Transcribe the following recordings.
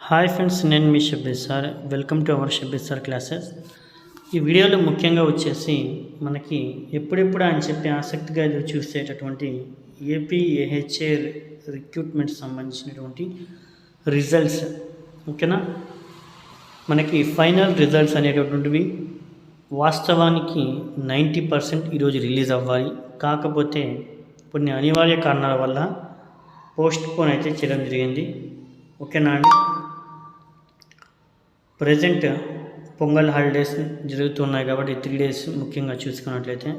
Hi friends నేను మీ Shabbir sir. Welcome to our Shabbir sir classes ఈ వీడియోలో ముఖ్యంగా వచ్చేసి మనకి ఎప్పుడెప్పుడు అని చెప్పి ఆసక్తిగా ఎదురు చూసేటటువంటి ఏపీఏహెచ్ఏ రిక్రూట్మెంట్ సంబంధించినటువంటి రిజల్ట్స్ ఓకేనా? మనకి ఫైనల్ రిజల్ట్స్ అనేటటువంటివి వాస్తవానికి నైంటీ పర్సెంట్ ఈరోజు రిలీజ్ అవ్వాలి. కాకపోతే కొన్ని అనివార్య కారణాల వల్ల పోస్ట్ పోన్ అయితే చేయడం జరిగింది. ఓకేనా అండి? ప్రజెంట్ పొంగల్ హాలిడేస్ జరుగుతున్నాయి కాబట్టి త్రీ డేస్ ముఖ్యంగా చూసుకున్నట్లయితే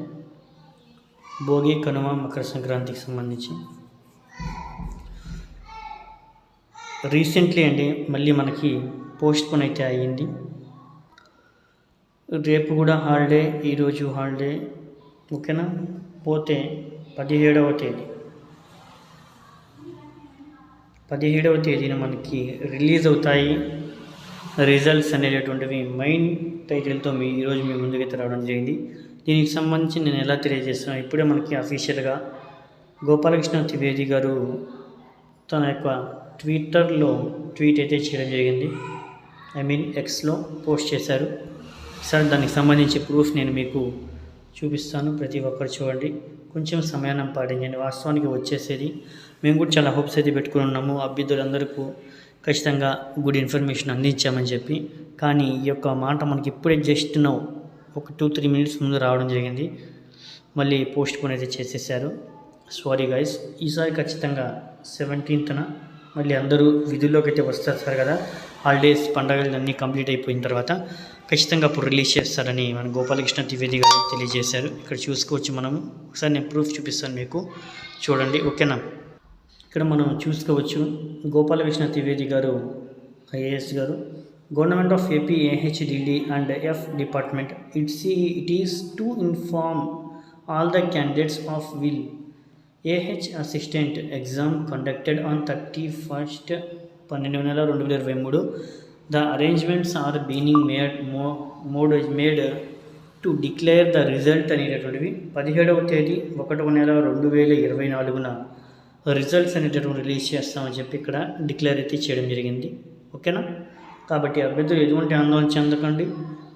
భోగి కనుమ మకర సంక్రాంతికి సంబంధించి. రీసెంట్లీ అండి మళ్ళీ మనకి పోస్ట్పోన్ అయితే అయ్యింది. రేపు కూడా హాలిడే ఈరోజు హాలిడే ఓకేనా? పోతే పదిహేడవ తేదీ. పదిహేడవ తేదీన మనకి రిలీజ్ అవుతాయి. రిజల్ట్స్ అనేటటువంటివి మెయిన్ టైటిల్తో మీ ఈరోజు మీ ముందుకైతే రావడం జరిగింది. దీనికి సంబంధించి నేను ఎలా తెలియజేస్తున్నాను ఇప్పుడే మనకి అఫీషియల్గా గోపాలకృష్ణ త్రివేది గారు తన యొక్క ట్విట్టర్లో ట్వీట్ అయితే చేయడం జరిగింది. ఐ మీన్ ఎక్స్లో పోస్ట్ చేశారు. సార్ దానికి సంబంధించి ప్రూఫ్ నేను మీకు చూపిస్తాను. ప్రతి ఒక్కరు చూడండి. కొంచెం సమయాన్ని పాటించండి. వాస్తవానికి వచ్చేసేది మేము కూడా చాలా హోప్స్ అయితే పెట్టుకుని ఉన్నాము. అభ్యర్థులందరికీ ఖచ్చితంగా గుడ్ ఇన్ఫర్మేషన్ అందించామని చెప్పి కానీ ఈ యొక్క మాట మనకి ఇప్పుడే జస్ట్ నో ఒక టూ త్రీ మినిట్స్ ముందు రావడం జరిగింది. మళ్ళీ పోస్ట్ పోన్ అయితే చేసేసారు. సారీ గైస్ ఈసారి ఖచ్చితంగా సెవెంటీన్త్న మళ్ళీ అందరూ విధుల్లోకి అయితే వస్తారు సార్ కదా. హాలిడేస్ పండగలు అన్నీ కంప్లీట్ అయిపోయిన తర్వాత ఖచ్చితంగా అప్పుడు రిలీజ్ చేస్తారని మన గోపాలకృష్ణ ద్వివేది గారు తెలియజేశారు. ఇక్కడ చూసుకోవచ్చు మనం ఒకసారి నేను ప్రూఫ్ చూపిస్తాను మీకు. చూడండి ఓకేనా? ఇక్కడ మనం చూసుకోవచ్చు. గోపాలకృష్ణ త్రివేది గారు ఐఏఎస్ గారు. Government of AP AHDD and F department it's it is to inform all the candidates of will AH assistant exam conducted on thirty first పన్నెండు నెల రెండు వేల ఇరవై మూడు. The arrangements are being made మో mode made to declare the result అనేటటువంటివి. పదిహేడవ తేదీ ఒకటవ నెల రెండు వేల ఇరవై నాలుగున. రిజల్ట్స్ అనేటటువంటి రిలీజ్ చేస్తామని చెప్పి ఇక్కడ డిక్లేర్ అయితే చేయడం జరిగింది. ఓకేనా? కాబట్టి అభ్యర్థులు ఎటువంటి ఆందోళన చెందకండి.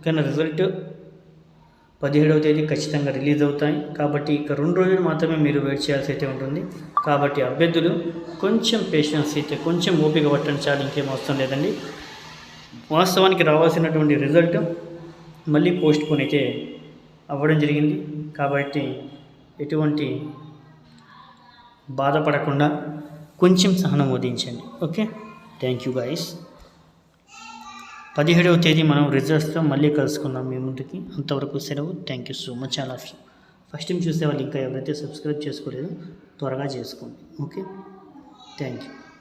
కానీ రిజల్ట్ పదిహేడవ తేదీ ఖచ్చితంగా రిలీజ్ అవుతాయి. కాబట్టి ఇక రెండు రోజులు మాత్రమే మీరు వెయిట్ చేయాల్సి అయితే ఉంటుంది. కాబట్టి అభ్యర్థులు కొంచెం పేషెన్స్ అయితే కొంచెం ఓపిక పట్టండి చాలు ఇంకేం అవసరం లేదండి. వాస్తవానికి రావాల్సినటువంటి రిజల్ట్ మళ్ళీ పోస్ట్ పోన్ అయితే అవ్వడం జరిగింది. కాబట్టి ఎటువంటి బాధపడకుండా కొంచెం సహనం వదించండి. ఓకే? థ్యాంక్ యూ గాయస్ పదిహేడవ తేదీ మనం రిజల్ట్స్తో మళ్ళీ కలుసుకుందాం మీ ముందుకి. అంతవరకు సెలవు. Thank you so much all of you first time చూసే వాళ్ళు ఇంకా ఎవరైతే సబ్స్క్రైబ్ చేసుకోలేదు త్వరగా చేసుకోండి. Okay thank you